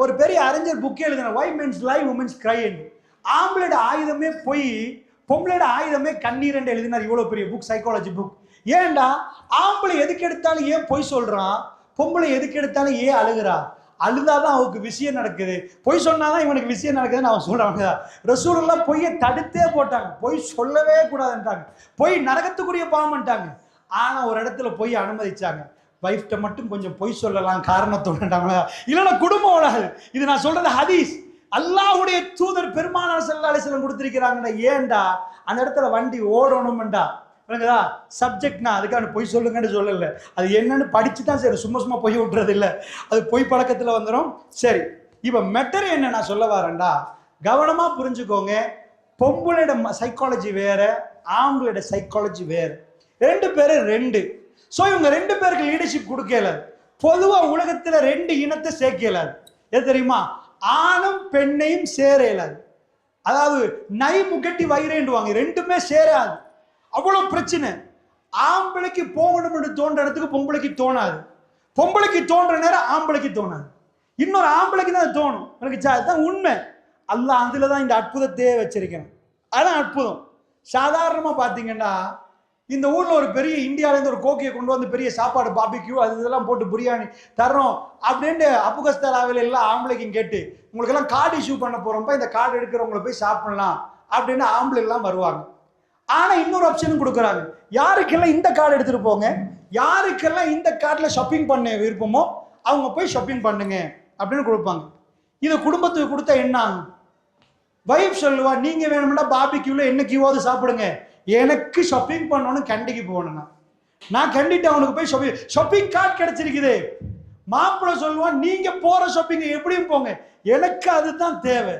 ஒரு பெரிய அறிஞர் புக்கே எழுதின why men's live women's cry ஆம்பளோட ஆயுதமே போய் பொம்பளோட ஆயுதமே கண்ணீர் என்று எழுதினார். இவ்வளோ பெரிய புக் சைக்காலஜி புக் ஏன்டா? ஆம்பளை எதுக்கு எடுத்தாலும் ஏன் பொய் சொல்கிறான் பொம்பளை எதுக்கு எடுத்தாலும் ஏன் அழுகிறா? அழுதாதான் அவனுக்கு விஷயம் நடக்குது. பொய் சொன்னாதான் இவனுக்கு விஷயம் நடக்குதுன்னு அவன் சொல்றாங்க ரசூலெல்லாம் பொய்யை தடுத்தே போட்டாங்க. பொய் சொல்லவே கூடாதுன்ட்டாங்க. பொய் நரகத்துக்குரிய பாவம்ட்டாங்க ஆனால் ஒரு இடத்துல பொய் அனுமதிச்சாங்க. வைஃப்ட்ட மட்டும் கொஞ்சம் பொய் சொல்லலாம் காரணத்தோடுங்களா இல்லைன்னா குடும்பம் உலகல் இது நான் சொல்றது ஹதீஸ். அல்லாஹுடைய தூதர் பெருமானார் ஸல்லல்லாஹு அலைஹி வஸல்லம் ஏன்டா? அந்த இடத்துல வண்டி ஓடணும்டா. விளங்குதா சப்ஜெக்ட்னா அதுக்கான பொய் சொல்லுங்கன்னு சொல்லல. அது என்னன்னு படிச்சு தான் சரி சும்மா சும்மா பொய் விட்டுறது இல்லை அது பொய் பழக்கத்தில் வந்துடும் சரி இப்போ மெட்டர் என்ன நான் சொல்ல வரேன்டா? கவனமாக புரிஞ்சுக்கோங்க. பொம்பளோட சைக்காலஜி வேற ஆம்பளோட சைக்காலஜி வேறு. ரெண்டு பேரும் ரெண்டு. ஸோ இவங்க ரெண்டு பேருக்கு லீடர்ஷிப் கொடுக்கல. பொதுவாக உலகத்தில் ரெண்டு இனத்தை சேர்க்க எது தெரியுமா? ஆணும் பெண்ணையும் சேர அதாவது நை முகட்டி வயிறேண்டுவாங்க ரெண்டுமே சேராது. அவ்வளோ பிரச்சனை. ஆம்பளைக்கு போகணும்னு தோன்ற இடத்துக்கு பொம்பளைக்கு தோணாது. பொம்பளைக்கு தோன்ற நேரம் ஆம்பளைக்கு தோணாது. இன்னொரு ஆம்பளைக்கு தான் தோணும். எனக்கு அதுதான் உண்மை. அல்ல அதில் தான் இந்த அற்புதத்தையே வச்சிருக்கேன் அதான் அற்புதம். சாதாரணமாக பார்த்தீங்கன்னா இந்த ஊரில் ஒரு பெரிய இந்தியாவிலேருந்து ஒரு கோக்கியை கொண்டு வந்து பெரிய சாப்பாடு பாபிக்யூ அது இதெல்லாம் போட்டு பிரியாணி தர்றோம் அப்படின்ட்டு அப்புகஸ்தலாவில் எல்லாம் ஆம்பளைக்கும் கேட்டு உங்களுக்கெல்லாம் கார்டு இஷ்யூ பண்ண போகிறோம்ப்பா இந்த கார்டு எடுக்கிறவங்கள போய் சாப்பிடலாம் அப்படின்னு ஆம்பளைலாம் வருவாங்க. ஆனா இன்னொரு ஆப்ஷனும் கொடுக்குறாங்க. யாருக்கெல்லாம் இந்த கார்டு எடுத்துட்டு போங்க யாருக்கெல்லாம் இந்த கார்டில் ஷாப்பிங் பண்ண விருப்பமோ அவங்க போய் ஷாப்பிங் பண்ணுங்க அப்படின்னு கொடுப்பாங்க. இதை குடும்பத்துக்கு கொடுத்தா என்ன ஆகும்? வைஃப் சொல்லுவா நீங்க வேணும்னா பாபிக்யூல என்ன கியூவாவது சாப்பிடுங்க எனக்கு ஷாப்பிங் பண்ணணும் கண்டிக்கு போகணும்னா நான். கண்டிட்டு அவனுக்கு போய் ஷாப்பிங் ஷாப்பிங் கார்டு கிடைச்சிருக்குது. மாப்பிள்ளை சொல்லுவான் நீங்க போற ஷாப்பிங் எப்படியும் போங்க. எனக்கு அதுதான் தேவை.